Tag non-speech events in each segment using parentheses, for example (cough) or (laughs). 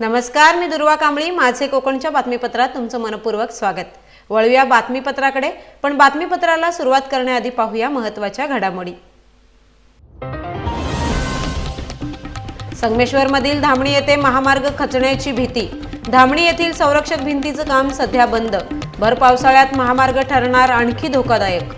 नमस्कार मी दुर्वा कांबळी. माझे कोकणच्या बातमीपत्रात तुमचं मनपूर्वक स्वागत. वळूया बातमीपत्राकडे पण बातमीपत्राला सुरुवात करण्याआधी पाहूया महत्त्वाच्या घडामोडी. संगमेश्वरमधील धामणी येथे महामार्ग खचण्याची भीती. धामणी येथील संरक्षक भिंतीचं काम सध्या बंद. भर पावसाळ्यात महामार्ग ठरणार आणखी धोकादायक.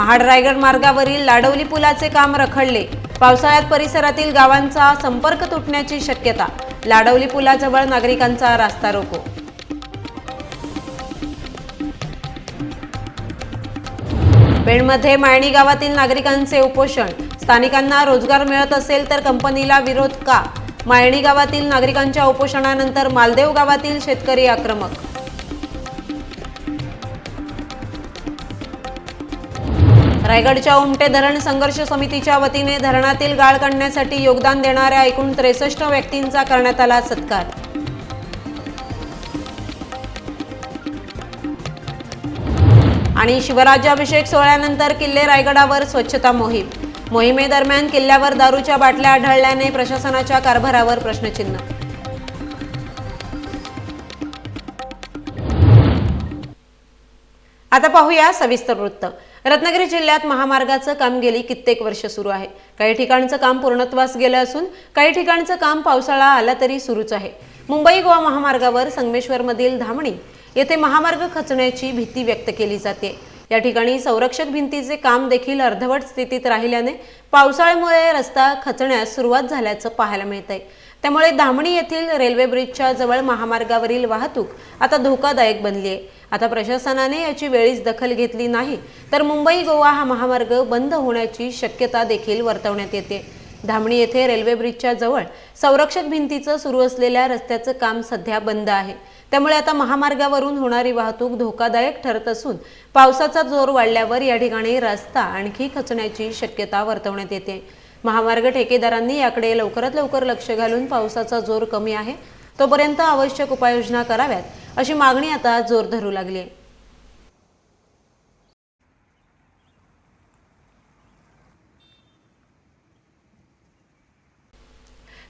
महाड रायगड मार्गावरील लाडवली पुलाचे काम रखडले. पावसाळ्यात परिसरातील गावांचा संपर्क तुटण्याची शक्यता. लाडवली पुलाजवळ नागरिकांचा रास्ता रोको. पेणमध्ये मायणी गावातील नागरिकांचे उपोषण. स्थानिकांना रोजगार मिळत असेल तर कंपनीला विरोध का? मायणी गावातील नागरिकांच्या उपोषणानंतर मालदेव गावातील शेतकरी आक्रमक रायगडच्या उमटे धरण संघर्ष समितीच्या वतीने धरणातील गाळ काढण्यासाठी योगदान देणाऱ्या एकूण त्रेसष्ट व्यक्तींचा करण्यात आला सत्कार. आणि शिवराज्याभिषेक सोहळ्यानंतर किल्ले रायगडावर स्वच्छता मोहीम. मोहिमेदरम्यान किल्ल्यावर दारूच्या बाटल्या आढळल्याने प्रशासनाच्या कारभारावर प्रश्नचिन्ह. आता पाहूया सविस्तर वृत्त. रत्नागिरी जिल्ह्यात महामार्गाचं काम गेली कित्येक वर्ष सुरू आहे. काही ठिकाणचं काम पूर्णत्वास गेलं असून काही ठिकाणचं काम पावसाळा आला तरी सुरूच आहे. मुंबई गोवा महामार्गावर संगमेश्वरमधील धामणी येथे महामार्ग खचण्याची भीती व्यक्त केली जाते. या ठिकाणी संरक्षक भिंतीचे काम देखील अर्धवट स्थितीत राहिल्याने पावसाळ्यामुळे रस्ता खचण्यास सुरुवात झाल्याचं पाहायला मिळतंय. त्यामुळे धामणी येथील रेल्वे ब्रिजच्या जवळ महामार्गावरील वाहतूक आता धोकादायक बनली आहे आता प्रशासनाने याची वेळीच दखल घेतली नाही तर मुंबई गोवा हा महामार्ग बंद होण्याची शक्यता देखील वर्तवण्यात येते. धामणी येथे रेल्वे ब्रिजच्या जवळ संरक्षक भिंतीचं सुरू असलेल्या रस्त्याचं काम सध्या बंद आहे. त्यामुळे आता महामार्गावरून होणारी वाहतूक धोकादायक ठरत असून पावसाचा जोर वाढल्यावर या ठिकाणी रस्ता आणखी खचण्याची शक्यता वर्तवण्यात येते. महामार्ग ठेकेदारांनी याकडे लवकरात लवकर लक्ष घालून पावसाचा जोर कमी आहे. तोपर्यंत आवश्यक उपाययोजना कराव्यात अशी मागणी आता जोर धरू लागली आहे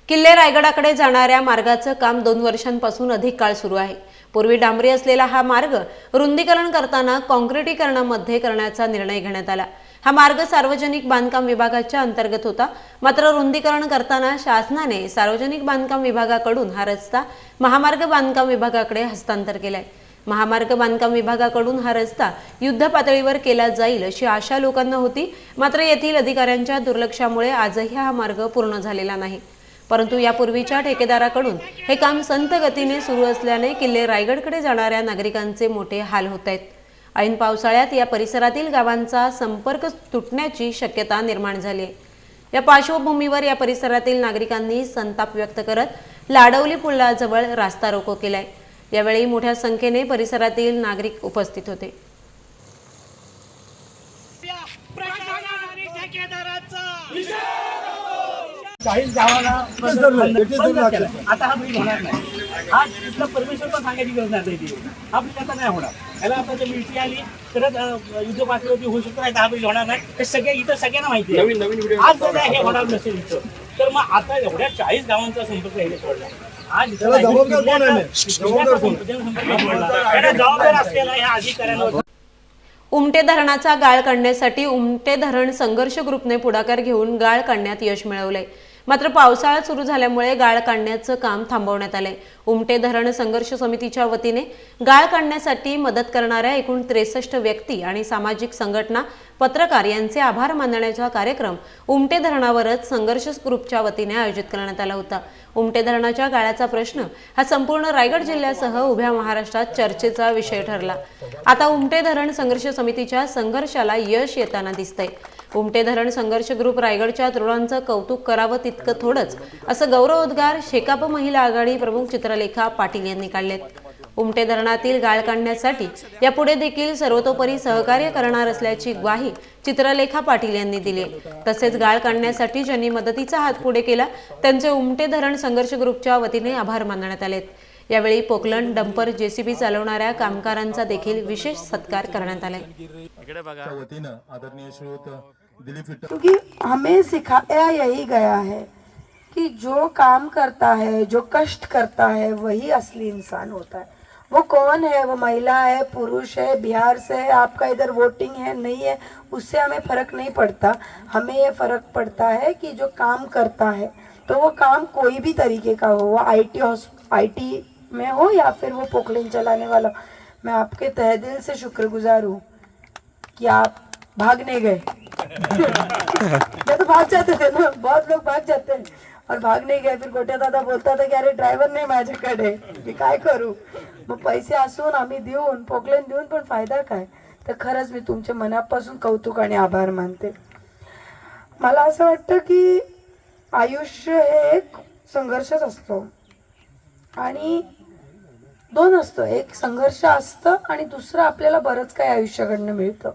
किल्ले रायगडाकडे जाणाऱ्या मार्गाचं काम दोन वर्षांपासून अधिक काळ सुरू आहे. पूर्वी डांबरी असलेला हा मार्ग रुंदीकरण करताना काँक्रिटीकरणामध्ये करण्याचा निर्णय घेण्यात आला. हा मार्ग सार्वजनिक बांधकाम विभागाच्या अंतर्गत होता. मात्र रुंदीकरण करताना शासनाने सार्वजनिक बांधकाम विभागाकडून हा रस्ता महामार्ग बांधकाम विभागाकडे हस्तांतर केलाय. महामार्ग बांधकाम विभागाकडून हा रस्ता युद्ध पातळीवर केला जाईल अशी आशा लोकांना होती. मात्र येथील अधिकाऱ्यांच्या दुर्लक्षामुळे आजही हा मार्ग पूर्ण झालेला नाही. परंतु यापूर्वीच्या ठेकेदाराकडून हे काम संत गतीने सुरू असल्याने किल्ले रायगडकडे जाणाऱ्या नागरिकांचे मोठे हाल होत आहेत. ऐन पावसाळ्यात या परिसरातील गावांचा संपर्क तुटण्याची शक्यता निर्माण झाली आहे. या पार्श्वभूमीवर या परिसरातील नागरिकांनी संताप व्यक्त करत लाडवली पुलाजवळ रास्ता रोको केलाय. यावेळी मोठ्या संख्येने परिसरातील नागरिक उपस्थित होते. चाळीस गावाला. आता हा ब्रिज होणार नाही. हा तिथलं परमेश्वर पण सांगायची गरज नाही त्याची. हा ब्रिज आता नाही होणार. याला आता जर मिळती आली तरच युद्ध पातळीवरती होऊ शकतो नाही तर हा ब्रिज होणार नाही. हे सगळ्या इथं सगळ्यांना माहिती आहे. आज जर हे होणार नसेल इथं. तर मग आता एवढ्या चाळीस गावांचा संपर्क हे पडला आज जबाबदार. त्याला असलेला ह्या अधिकाऱ्यांवर उमटे धरणाचा गाळ काढण्यासाठी उमटे धरण संघर्ष ग्रुपने पुढाकार घेऊन गाळ काढण्यात यश मिळवलंय मात्र पावसाळा सुरू झाल्यामुळे गाळ काढण्याचं काम थांबवण्यात आलंय. उमटे धरण संघर्ष समितीच्या वतीने गाळ काढण्यासाठी मदत करणाऱ्या एकूण त्रेसष्ट व्यक्ती आणि सामाजिक संघटना पत्रकार यांचे आभार मानण्याचा कार्यक्रम उमटे धरणावरच संघर्ष ग्रुपच्या वतीने आयोजित करण्यात आला होता. उमटे धरणाच्या गाळ्याचा प्रश्न हा संपूर्ण रायगड जिल्ह्यासह उभ्या महाराष्ट्रात चर्चेचा विषय ठरला. आता उमटे धरण संघर्ष समितीच्या संघर्षाला यश येताना दिसतंय. उमटे धरण संघर्ष ग्रुप रायगडच्या तरुणांचं कौतुक करावं तितकं थोडंच असं गौरवोद्गार शेकाप महिला आघाडी प्रमुख चित्रलेखा पाटील यांनी काढलेत. उमटे धरणातील गाळ काढण्यासाठी यापुढे देखील सर्वतोपरी सहकार्य करणार असल्याची ग्वाही चित्रलेखा पाटील यांनी दिली. तसेच गाळ काढण्यासाठी ज्यांनी मदतीचा हात पुढे केला त्यांचे उमटे धरण संघर्ष ग्रुपच्या वतीने आभार मानण्यात आलेत. यावेळी पोकलन डंपर जेसीबी चालवणाऱ्या कामगारांचा देखील विशेष सत्कार करण्यात आलाय. फिट क्योंकि हमें सिखाया यही गया है कि जो काम करता है जो कष्ट करता है वही असली इंसान होता है। वो कौन है? वो महिला है, पुरुष है, बिहार से है, आपका इधर वोटिंग है, नहीं है, उससे हमें फ़र्क नहीं पड़ता। हमें ये फ़र्क पड़ता है कि जो काम करता है तो वो काम कोई भी तरीके का हो, वो आई आईटी आईटी में हो या फिर वो पोखलिन चलाने वाला मैं आपके तहे दिल से शुक्रगुजार हूँ कि आप भागने गए। (laughs) मैं तो भाग जाते थे ना, बहुत लोग भाग जाते हैं। और भाग नाही गए फिर गोट्या दादा बोलतात की अरे ड्रायव्हर नाही माझ्याकडे मी काय करू? मग पैसे असून आम्ही देऊन पोकलेन देऊन पण फायदा काय? तर खरंच मी तुमच्या मनापासून कौतुक आणि आभार मानते. मला असं वाटतं की आयुष्य हे एक संघर्षच असतो. आणि दोन असतं. एक संघर्ष असतं आणि दुसरं आपल्याला बरंच काही आयुष्याकडनं मिळतं.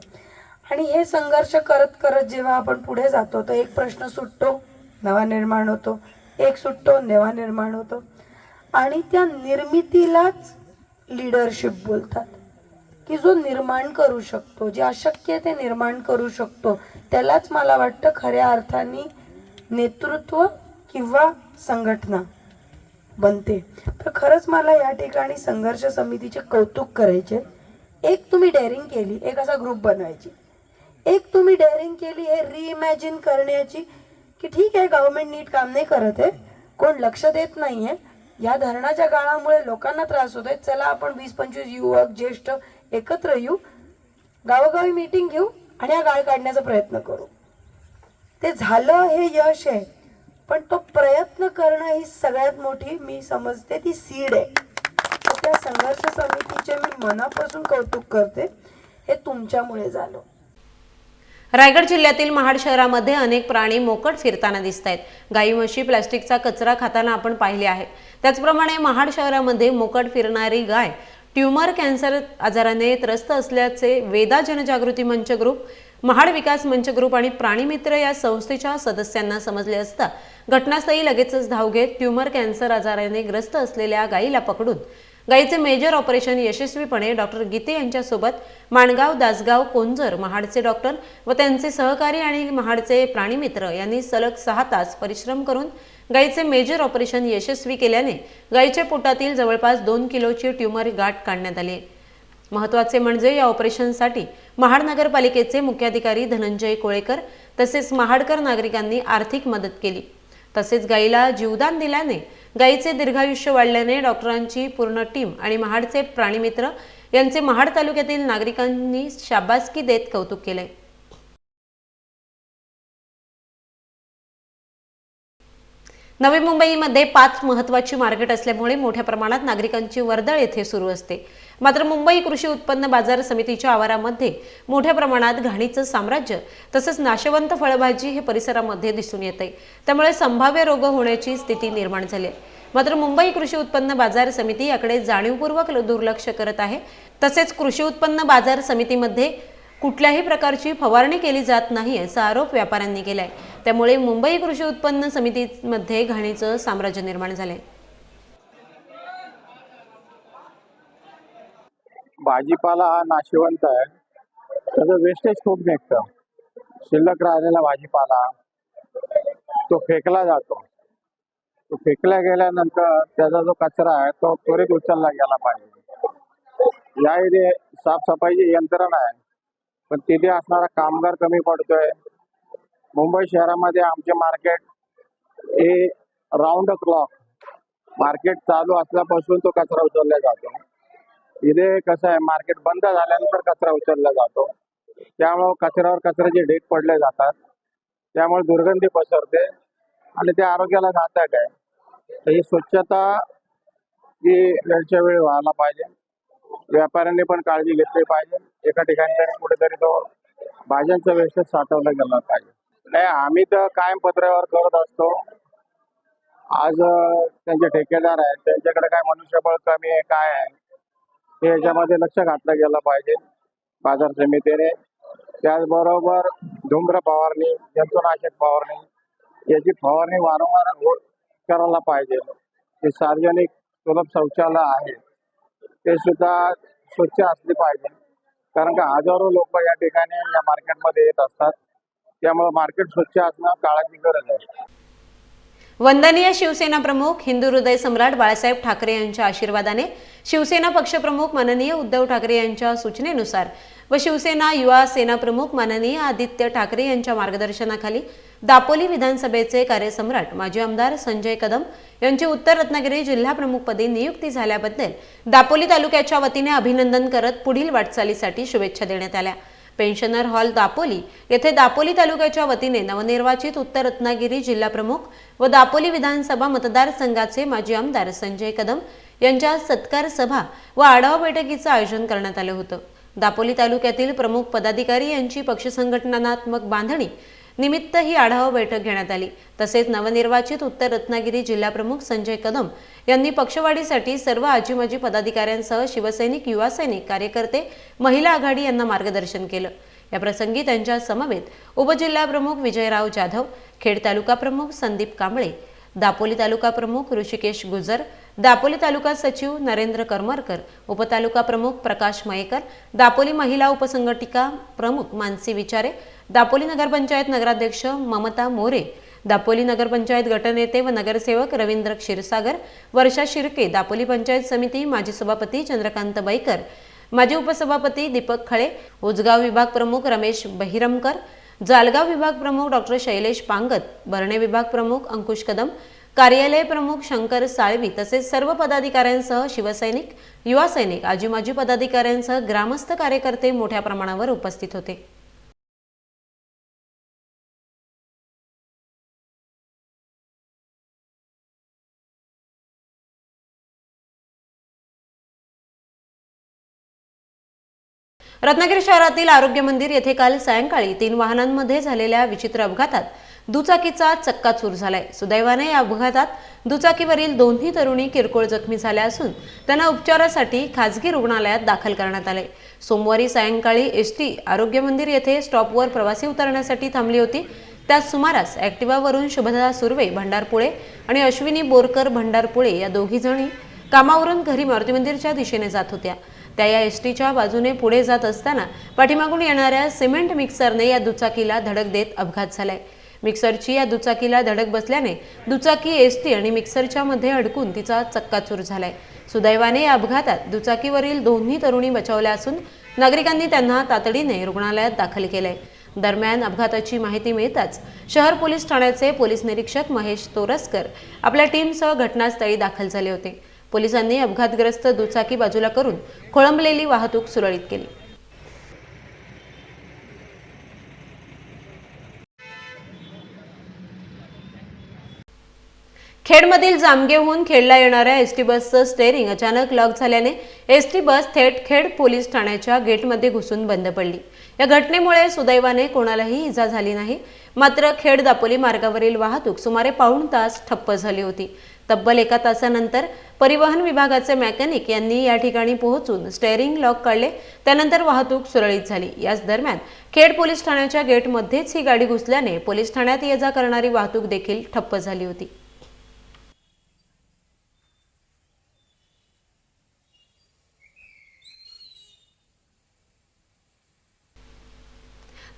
आणि हे संघर्ष करत करत जेव्हा आपण पुढे जातो तर एक प्रश्न सुटतो. नवा निर्माण होतो. एक सुटतो नवा निर्माण होतो. आणि त्या निर्मितीलाच लिडरशिप बोलतात. की जो निर्माण करू शकतो जे अशक्य आहे ते निर्माण करू शकतो त्यालाच मला वाटतं खऱ्या अर्थाने नेतृत्व किंवा संघटना बनते. तर खरंच मला या ठिकाणी संघर्ष समितीचे कौतुक करायचे. एक तुम्ही डेअरिंग केली एक असा ग्रुप बनवायची. एक तुम्ही डेअरिंग केली हे रिइमॅजिन करण्याची की ठीक आहे गव्हर्नमेंट नीट काम नाही करत आहे. कोण लक्ष देत नाहीये या धरणाच्या काळामुळे लोकांना त्रास होतोय. चला आपण वीस पंचवीस युवक ज्येष्ठ एकत्र येऊ. गावोगावी मीटिंग घेऊ आणि हा गाळ काढण्याचा प्रयत्न करू. ते झालं हे यश आहे. पण तो प्रयत्न करणं ही सगळ्यात मोठी मी समजते ती सीड आहे. त्या संघर्ष समितीचे मी मनापासून कौतुक करते. हे तुमच्यामुळे झालं. रायगड जिल्ह्यातील महाड शहरामध्ये अनेक प्राणी मोकट फिरताना दिसत आहेत गाई म्हशी प्लास्टिकचा कचरा खाताना आपण पाहिले आहे. त्याचप्रमाणे महाड शहरामध्ये मोकट फिरणारी गाय ट्यूमर कॅन्सर आजाराने त्रस्त असल्याचे वेदा जनजागृती मंच ग्रुप महाड विकास मंच ग्रुप आणि प्राणीमित्र या संस्थेच्या सदस्यांना समजले असता घटनास्थळी लगेचच धाव घेत ट्युमर कॅन्सर आजाराने ग्रस्त असलेल्या गायीला पकडून गायीचे मेजर ऑपरेशन यशस्वीपणे डॉक्टर गीते यांच्यासोबत माणगाव दासगाव कोंजर महाडचे डॉक्टर व त्यांचे सहकारी आणि महाडचे प्राणीमित्र यांनी सलग सहा तास परिश्रम करून गायीचे मेजर ऑपरेशन यशस्वी केल्याने गायीच्या पोटातील जवळपास दोन किलोची ट्यूमर गाठ काढण्यात आली. महत्त्वाचे म्हणजे या ऑपरेशनसाठी महाड नगरपालिकेचे मुख्याधिकारी धनंजय कोळेकर तसेच महाडकर नागरिकांनी आर्थिक मदत केली. तसेच गायीला जीवदान दिल्याने गायीचे दीर्घायुष्य वाढल्याने डॉक्टरांची पूर्ण टीम आणि महाडचे प्राणीमित्र यांचे महाड तालुक्यातील नागरिकांनी शाबासकी देत कौतुक केले. नवी मुंबईमध्ये पाच महत्वाची मार्केट असल्यामुळे मोठ्या प्रमाणात नागरिकांची वर्दळ येथे सुरू असते. मात्र मुंबई कृषी उत्पन्न बाजार समितीच्या आवारामध्ये मोठ्या प्रमाणात घाणीचं साम्राज्य तसंच नाशवंत फळभाजी हे परिसरामध्ये दिसून येते त्यामुळे संभाव्य रोग होण्याची स्थिती निर्माण झाली आहे. मात्र मुंबई कृषी उत्पन्न बाजार समिती याकडे जाणीवपूर्वक दुर्लक्ष करत आहे. तसेच कृषी उत्पन्न बाजार समितीमध्ये कुठल्याही प्रकारची फवारणी केली जात नाही असा आरोप व्यापाऱ्यांनी केलाय. त्यामुळे मुंबई कृषी उत्पन्न समितीमध्ये घाणीचं साम्राज्य निर्माण झालंय. भाजीपाला हा नाशिवंत आहे. त्याचं वेस्टेज खूप निघतं. शिल्लक राहिलेला भाजीपाला तो फेकला जातो. तो फेकला गेल्यानंतर त्याचा जो कचरा आहे तो त्वरित उचलला गेला पाहिजे. या इथे साफसफाईची यंत्रणा आहे. पण तिथे असणारा कामगार कमी पडतोय. मुंबई शहरामध्ये आमचे मार्केट हे राऊंड क्लॉक मार्केट चालू असल्यापासून तो कचरा उचलला जातो. इथे कसं आहे मार्केट बंद झाल्यानंतर कचरा उचलला जातो. त्यामुळं कचऱ्यावर कचऱ्याचे ढीग पडले जातात. त्यामुळे दुर्गंधी पसरते आणि ते आरोग्याला घातक आहे. तर ही स्वच्छता ही वेळच्या वेळी व्हायला पाहिजे. व्यापाऱ्यांनी पण काळजी घेतली पाहिजे. एका ठिकाणी तरी कुठेतरी तो भाज्यांचा वेस्टेज साठवला गेला पाहिजे. नाही आम्ही तर कायम पत्र्यावर करत असतो. आज त्यांचे ठेकेदार आहेत. त्यांच्याकडे काय मनुष्यबळ कमी आहे काय आहे? हे याच्यामध्ये लक्ष घातलं गेलं पाहिजे बाजार समितीने. त्याचबरोबर धुम्र फवारणी जंतुनाशक फवारणी याची फवारणी वारंवार करायला पाहिजे. जे सार्वजनिक सुलभ शौचालय आहे. ते सुद्धा स्वच्छ असले पाहिजे. कारण का हजारो लोक या ठिकाणी या मार्केटमध्ये येत असतात. त्यामुळे मार्केट स्वच्छ असणं काळाची गरज आहे. वंदनीय शिवसेना प्रमुख हिंदू हृदय सम्राट बाळासाहेब ठाकरे यांच्या आशीर्वादाने शिवसेना पक्षप्रमुख माननीय उद्धव ठाकरे यांच्या सूचनेनुसार व शिवसेना युवा सेना प्रमुख माननीय आदित्य ठाकरे यांच्या मार्गदर्शनाखाली दापोली विधानसभेचे कार्यसम्राट माजी आमदार संजय कदम यांची उत्तर रत्नागिरी जिल्हा प्रमुखपदी नियुक्ती झाल्याबद्दल दापोली तालुक्याच्या वतीने अभिनंदन करत पुढील वाटचालीसाठी शुभेच्छा देण्यात आल्या. पेन्शनर हॉल दापोली येथे दापोली तालुक्याच्या वतीने नवनिर्वाचित उत्तर रत्नागिरी जिल्हा प्रमुख व दापोली विधानसभा मतदारसंघाचे माजी आमदार संजय कदम यांच्या सत्कार सभा व आढावा बैठकीचं आयोजन करण्यात आलं होतं. दापोली तालुक्यातील प्रमुख पदाधिकारी यांची पक्षसंघटनात्मक बांधणी निमित्त ही आढावा बैठक घेण्यात आली. तसेच नवनिर्वाचित उत्तर रत्नागिरी जिल्हाप्रमुख संजय कदम यांनी पक्षवाढीसाठी सर्व आजीमाजी पदाधिकाऱ्यांसह शिवसैनिक युवा सैनिक कार्यकर्ते महिला आघाडी यांना मार्गदर्शन केलं. या प्रसंगी त्यांच्या समवेत उपजिल्हाप्रमुख विजयराव जाधव खेड तालुका प्रमुख संदीप कांबळे दापोली तालुका प्रमुख ऋषिकेश गुजर दापोली तालुका सचिव नरेंद्र करमरकर उपतालुका प्रमुख प्रकाश मयेकर दापोली महिला उपसंघटिका प्रमुख मानसी विचारे दापोली नगरपंचायत नगराध्यक्ष ममता मोरे दापोली नगरपंचायत गटनेते व नगरसेवक रवींद्र क्षीरसागर वर्षा शिर्के दापोली पंचायत समिती माजी सभापती चंद्रकांत बैकर माजी उपसभापती दीपक खळे उजगाव विभाग प्रमुख रमेश बहिरमकर जालगाव विभाग प्रमुख डॉक्टर शैलेश पांगत बर्णे विभाग प्रमुख अंकुश कदम कार्यालय प्रमुख शंकर साळवी तसेच सर्व पदाधिकाऱ्यांसह शिवसैनिक युवा सैनिक आजी माजी पदाधिकाऱ्यांसह ग्रामस्थ कार्यकर्ते मोठ्या प्रमाणावर उपस्थित होते. रत्नागिरी शहरातील आरोग्य मंदिर येथे काल सायंकाळी तीन वाहनांमध्ये झालेल्या विचित्र अपघातात दुचाकीचा चक्काचूर झालाय. सुदैवाने या अपघातात दुचाकीवरील दोन्ही तरुणी किरकोळ जखमी झाल्या असून त्यांना उपचारासाठी खाजगी रुग्णालयात दाखल करण्यात आले. सोमवारी सायंकाळी एस टी आरोग्य मंदिर येथे स्टॉपवर प्रवासी उतरण्यासाठी थांबली होती. त्याच सुमारास ॲक्टिवावरून शुभदा सुर्वे भंडारपुळे आणि अश्विनी बोरकर भंडारपुळे या दोघी जणी कामावरून घरी मारुती मंदिरच्या दिशेने जात होत्या. त्या या एस टीच्या बाजूने पुढे जात असताना पाठीमागून येणाऱ्या सिमेंट मिक्सरने या दुचाकीला धडक देत अपघात झालाय. मिक्सरची या दुचाकीला धडक बसल्याने दुचाकी एस टी आणि मिक्सरच्या मध्ये अडकून तिचा चक्काचूर झालाय. सुदैवाने या अपघातात दुचाकीवरील दोन्ही तरुणी बचावल्या असून नागरिकांनी त्यांना तातडीने रुग्णालयात दाखल केलंय. दरम्यान अपघाताची माहिती मिळताच शहर पोलीस ठाण्याचे पोलीस निरीक्षक महेश तोरसकर आपल्या टीमसह घटनास्थळी दाखल झाले होते. पोलिसांनी अपघातग्रस्त दुचाकी बाजूला करून खोळंबलेली वाहतूक सुरळीत केली. खेडमधील जामगेहून खेडला येणाऱ्या एस टी बसचं स्टेअरिंग अचानक लॉक झाल्याने एस टी बस थेट खेड पोलीस ठाण्याच्या गेटमध्ये घुसून बंद पडली. या घटनेमुळे सुदैवाने कोणालाही इजा झाली नाही. मात्र खेड दापोली मार्गावरील वाहतूक सुमारे पाऊण तास ठप्प झाली होती. तब्बल एका तासानंतर परिवहन विभागाचे मेकॅनिक यांनी या ठिकाणी पोहोचून स्टेअरिंग लॉक काढले. त्यानंतर वाहतूक सुरळीत झाली. याच दरम्यान खेड पोलीस ठाण्याच्या गेटमध्येच ही गाडी घुसल्याने पोलीस ठाण्यात ये जा करणारी वाहतूक देखील ठप्प झाली होती.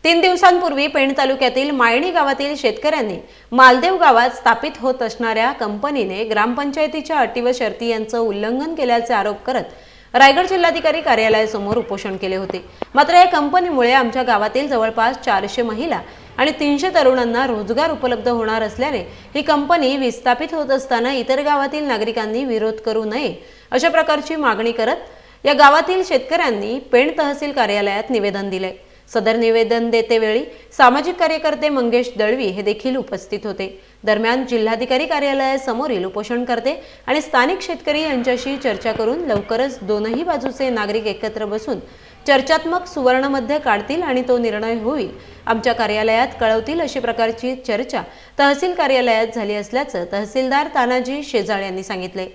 तीन दिवसांपूर्वी पेण तालुक्यातील मायणी गावातील शेतकऱ्यांनी मालदेव गावात स्थापित होत असणाऱ्या कंपनीने ग्रामपंचायतीच्या अटी व शर्ती यांचं उल्लंघन केल्याचे आरोप करत रायगड जिल्हाधिकारी कार्यालयासमोर उपोषण केले होते. मात्र या कंपनीमुळे आमच्या गावातील जवळपास चारशे महिला आणि तीनशे तरुणांना रोजगार उपलब्ध होणार असल्याने ही कंपनी विस्थापित होत असताना इतर गावातील नागरिकांनी विरोध करू नये अशा प्रकारची मागणी करत या गावातील शेतकऱ्यांनी पेण तहसील कार्यालयात निवेदन दिले. सदर निवेदन देतेवेळी सामाजिक कार्यकर्ते मंगेश दळवी हे देखील उपस्थित होते. दरम्यान जिल्हाधिकारी कार्यालयासमोरील उपोषणकर्ते आणि स्थानिक शेतकरी यांच्याशी चर्चा करून लवकरच दोनही बाजूचे नागरिक एकत्र बसून चर्चात्मक सुवर्णमध्य काढतील आणि तो निर्णय होईल. आमच्या कार्यालयात कळवतील अशी प्रकारची चर्चा तहसील कार्यालयात झाली असल्याचं तहसीलदार तानाजी शेजाळ यांनी सांगितले.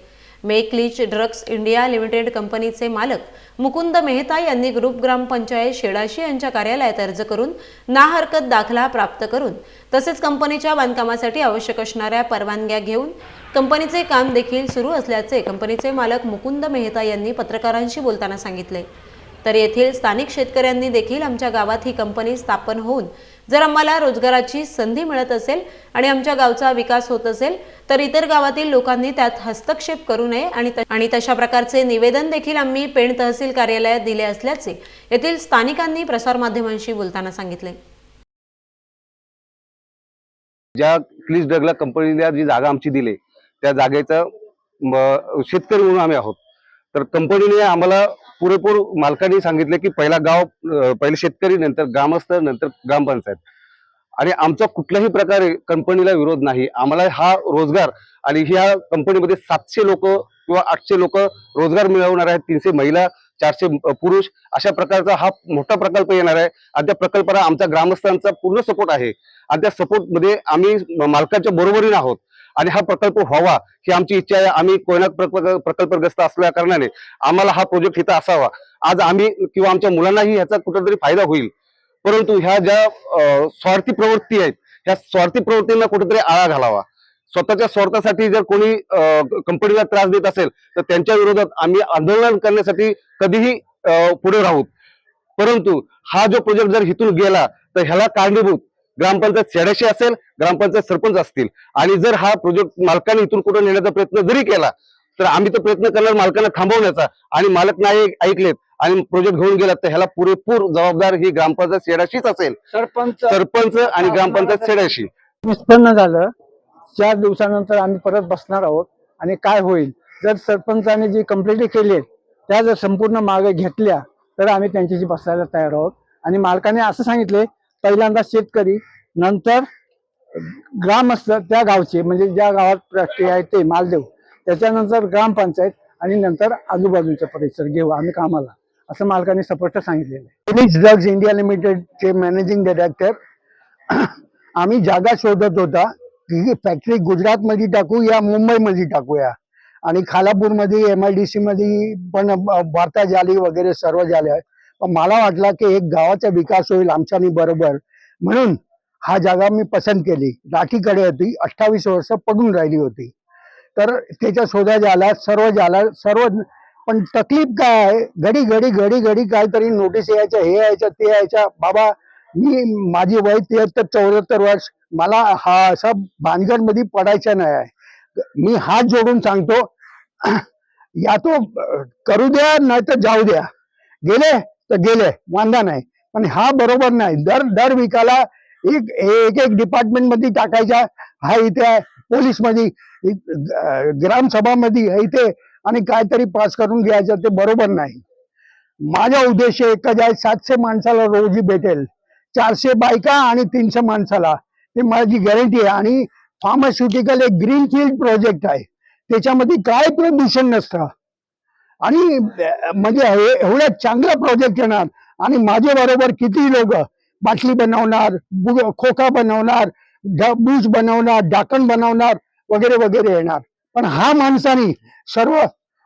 मेक लीच ड्रग्स इंडिया लिमिटेड कंपनीचे मालक मुकुंद मेहता यांनी ग्रुप ग्रामपंचायत शेडाशी यांच्या कार्यालयात अर्ज करून ना हरकत दाखला प्राप्त करून तसेच कंपनीच्या बांधकामासाठी आवश्यक असणाऱ्या परवानग्या घेऊन कंपनीचे काम देखील सुरू असल्याचे कंपनीचे मालक मुकुंद मेहता यांनी पत्रकारांशी बोलताना सांगितले. तर येथील स्थानिक शेतकऱ्यांनी देखील आमच्या गावात ही कंपनी स्थापन होऊन जर आम्हाला रोजगाराची संधी मिळत असेल आणि आमच्या गावचा विकास होत असेल तर इतर गावातील लोकांनी त्यात हस्तक्षेप करू नये आणि तशा प्रकारचे निवेदन देखील आम्ही पेण तहसील कार्यालयात दिले असल्याचे येथील स्थानिकांनी प्रसारमाध्यमांशी बोलताना सांगितले. ज्या क्लिस डगला कंपनीला जी जागा आमची दिली त्या जागेचं शेतकरी म्हणून आम्ही आहोत. तर कंपनीने आम्हाला पुरेपूर मालकांनी सांगितले की पहिला गाव पहिले शेतकरी नंतर ग्रामस्थ नंतर ग्रामपंचायत. आणि आमचा कुठल्याही प्रकारे कंपनीला विरोध नाही. आम्हाला हा रोजगार आणि ह्या कंपनीमध्ये सातशे लोक किंवा आठशे लोक रोजगार मिळवणार आहेत. तीनशे महिला चारशे पुरुष अशा प्रकारचा हा मोठा प्रकल्प येणार आहे. आणि त्या प्रकल्पाला आमच्या ग्रामस्थांचा पूर्ण सपोर्ट आहे. आणि त्या आम्ही मालकाच्या बरोबरीने आहोत. आणि हा प्रकल्प व्हावा ही आमची इच्छा आहे. आम्ही कोयना प्रकल्पग्रस्त असल्या कारणाने आम्हाला हा प्रोजेक्ट इथं असावा. आज आम्ही किंवा आमच्या मुलांनाही ह्याचा कुठेतरी फायदा होईल. परंतु ह्या ज्या स्वार्थी प्रवृत्ती आहेत ह्या स्वार्थी प्रवृत्तींना कुठेतरी आळा घालावा. स्वतःच्या स्वार्थासाठी जर कोणी कंपनीला त्रास देत असेल तर त्यांच्या विरोधात आम्ही आंदोलन करण्यासाठी कधीही पुढे राहू. परंतु हा जो प्रोजेक्ट जर इथून गेला तर ह्याला कारणीभूत ग्रामपंचायत शेडाशी असेल ग्रामपंचायत सरपंच असतील. आणि जर हा प्रोजेक्ट मालकाने इथून कुठे नेण्याचा प्रयत्न जरी केला तर आम्ही तो प्रयत्न करणार मालकांना थांबवण्याचा. आणि मालक नाही ऐकलेत आणि प्रोजेक्ट घेऊन गेला तर ह्याला पुरेपूर जबाबदार ही ग्रामपंचायत शेडाशीच असेल. सरपंच सरपंच आणि ग्रामपंचायत शेडाशी निष्पन्न झालं. चार दिवसानंतर आम्ही परत बसणार आहोत. आणि काय होईल? जर सरपंचाने जी कंप्लेंटी केली त्या जर संपूर्ण मागे घेतल्या तर आम्ही त्यांच्याशी बसायला तयार आहोत. आणि मालकाने असं सांगितले पहिल्यांदा शेतकरी नंतर ग्रामस्थ त्या गावचे म्हणजे ज्या गावात प्रक्रिया आहे ते मालदेव. त्याच्यानंतर ग्रामपंचायत आणि नंतर आजूबाजूचा परिसर घेऊ आम्ही कामाला असं मालकाने स्पष्ट सांगितलेलं आहे. फिनिक्स ड्रग्ज इंडिया लिमिटेडचे मॅनेजिंग डायरेक्टर. आम्ही जागा शोधत होता की फॅक्टरी गुजरातमध्ये टाकू या मुंबईमध्ये टाकूया. आणि खालापूरमध्ये एम आय डी सी मध्ये पण वार्ता झाली वगैरे सर्व झाले आहेत. मला वाटलं की एक गावाचा विकास होईल आमच्यानी बरोबर. म्हणून हा जागा मी पसंत केली. राठीकडे होती अठ्ठावीस वर्ष पडून राहिली होती. तर त्याच्या शोधा झाला सर्व झाला सर्व पण तकलीफ काय आहे? घडी घडी घडी घडी काहीतरी नोटीस यायच्या हे यायच्या ते यायच्या. बाबा मी माझी वय तेहत्तर चौऱ्याहत्तर वर्ष. मला हा असा भानगडमध्ये पडायचा नाही आहे. मी हात जोडून सांगतो (clears throat) या तो करू द्या नाही तर जाऊ द्या. गेले तर गेले. वांदा नाही. पण हा बरोबर नाही. दर दर विकाला एक एक एक डिपार्टमेंटमध्ये टाकायचा. हा इथे आहे. पोलीसमध्ये ग्रामसभा मध्ये इथे. आणि काहीतरी पास करून घ्यायचं ते बरोबर नाही. माझा उद्देश एकच आहे सातशे माणसाला रोजी भेटेल. चारशे बायका आणि तीनशे माणसाला. ते माझी गॅरंटी आहे. आणि फार्मास्युटिकल एक ग्रीन फील्ड प्रोजेक्ट आहे. त्याच्यामध्ये काय प्रदूषण नसतं. आणि म्हणजे एवढ्या चांगला प्रोजेक्ट येणार. आणि माझ्या बरोबर किती लोक बाटली बनवणार खोका बनवणार बूज बनवणार डाकण बनवणार वगैरे वगैरे येणार. पण हा माणसाने सर्व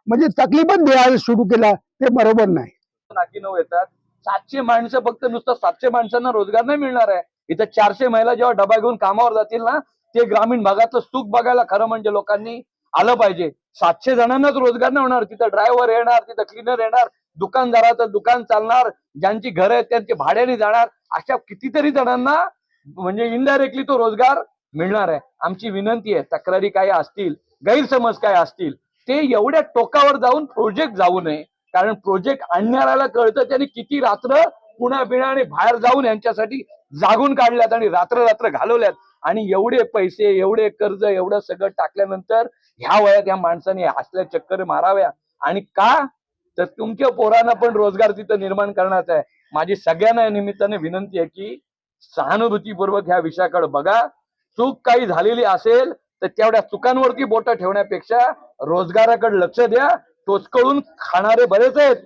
म्हणजे तकलीफच द्यायला सुरू केला ते बरोबर नाही. येतात. सातशे माणसं फक्त नुसतं सातशे माणसांना रोजगार नाही मिळणार आहे. इथं चारशे महिला जेव्हा डबा घेऊन कामावर जातील ना ते ग्रामीण भागातलं सुख बघायला खरं म्हणजे लोकांनी आलं पाहिजे. सातशे जणांनाच रोजगार नाही होणार. तिथं ड्रायव्हर येणार तिथं क्लिनर येणार दुकानदाराचं दुकान चालणार ज्यांची घरं आहेत त्यांचे भाड्याने जाणार. अशा कितीतरी जणांना म्हणजे इनडायरेक्टली तो रोजगार मिळणार आहे. आमची विनंती आहे तक्रारी काय असतील गैरसमज काय असतील ते एवढ्या टोकावर जाऊन प्रोजेक्ट जाऊ नये. कारण प्रोजेक्ट आणणाऱ्याला कळतं त्याने किती रात्र पुण्या आणि बाहेर जाऊन यांच्यासाठी जागून काढल्यात आणि रात्र रात्र घालवल्यात. आणि एवढे पैसे एवढे कर्ज एवढं सगळं टाकल्यानंतर ह्या वयात या माणसाने हसल्या चक्कर माराव्या. आणि का? तर तुमच्या पोरांना पण रोजगार तिथं निर्माण करण्याचा आहे. माझी सगळ्यांना या निमित्ताने विनंती आहे की सहानुभूतीपूर्वक ह्या विषयाकडे बघा. चूक काही झालेली असेल तर तेवढ्या चुकांवरती बोट ठेवण्यापेक्षा रोजगाराकडे लक्ष द्या. टोचकळून खाणारे बरेच आहेत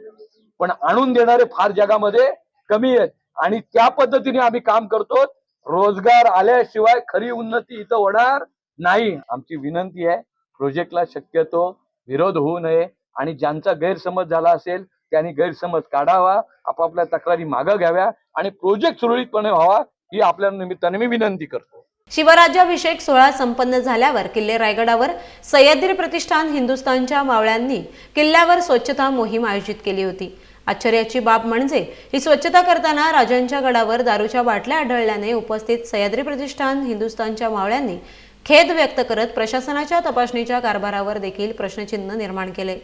पण आणून देणारे फार जगामध्ये कमी आहेत. आणि त्या पद्धतीने आम्ही काम करतो रोजगार आल्याशिवाय खरी उन्नती इथं होणार नाही. आमची विनंती आहे प्रोजेक्टला शक्यतो विरोध होऊ नये आणि ज्यांचा गैरसमज झाला असेल त्यांनी गैरसमज काढावा आपापल्या तक्रारी मागं घ्याव्या आणि प्रोजेक्ट सुरळीतपणे व्हावा ही आपल्या निमित्ताने मी विनंती करतो. शिवराज्याभिषेक सोहळा संपन्न झाल्यावर किल्ले रायगडावर सह्याद्री प्रतिष्ठान हिंदुस्थानच्या मावळ्यांनी किल्ल्यावर स्वच्छता मोहीम आयोजित केली होती. आश्चर्याची बाब म्हणजे ही स्वच्छता करताना राजांच्या गडावर दारूच्या बाटल्या आढळल्याने उपस्थित सह्याद्री प्रतिष्ठान हिंदुस्थानच्या मावळ्यांनी खेद व्यक्त करत प्रशासनाच्या तपासणीच्या कारभारावर देखील प्रश्नचिन्ह निर्माण केले.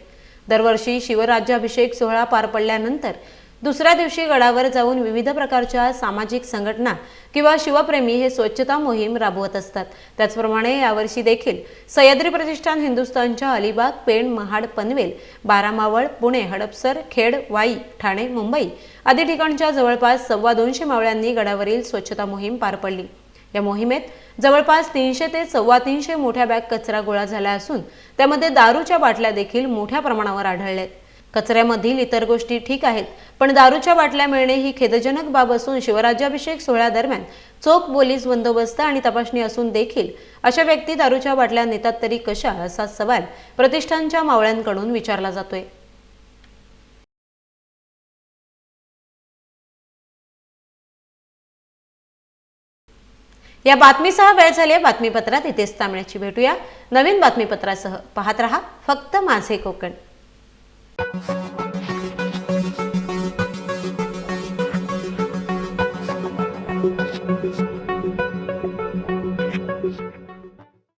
दरवर्षी शिवराज्याभिषेक सोहळा पार पडल्यानंतर दुसऱ्या दिवशी गडावर जाऊन विविध प्रकारच्या सामाजिक संघटना किंवा शिवप्रेमी हे स्वच्छता मोहीम राबवत असतात. त्याचप्रमाणे यावर्षी देखील सह्याद्री प्रतिष्ठान हिंदुस्थानच्या अलिबाग पेण महाड पनवेल बारामावळ पुणे हडपसर खेड वाई ठाणे मुंबई आदी ठिकाणच्या जवळपास सव्वा दोनशे मावळ्यांनी गडावरील स्वच्छता मोहीम पार पडली. या मोहिमेत जवळपास तीनशे ते सव्वा तीनशे मोठ्या बॅग कचरा गोळा झाला असून त्यामध्ये दारूच्या बाटल्या देखील मोठ्या प्रमाणावर आढळल्यात. कचऱ्यामधील इतर गोष्टी ठीक आहेत पण दारूच्या बाटल्या मिळणे ही खेदजनक बाब असून शिवराज्याभिषेक सोहळ्यादरम्यान चोख पोलीस बंदोबस्त आणि तपासणी असून देखील अशा व्यक्ती दारूच्या बाटल्या नेतात तरी कशा असा सवाल प्रतिष्ठानच्या मावळ्यांकडून विचारला जातोय. या बातमीसह वेळ झाली आहे बातमीपत्रात इथेच थांबण्याची भेटूया नवीन बातमीपत्रासह. पाहत रहा फक्त माझे कोकण. Thank you.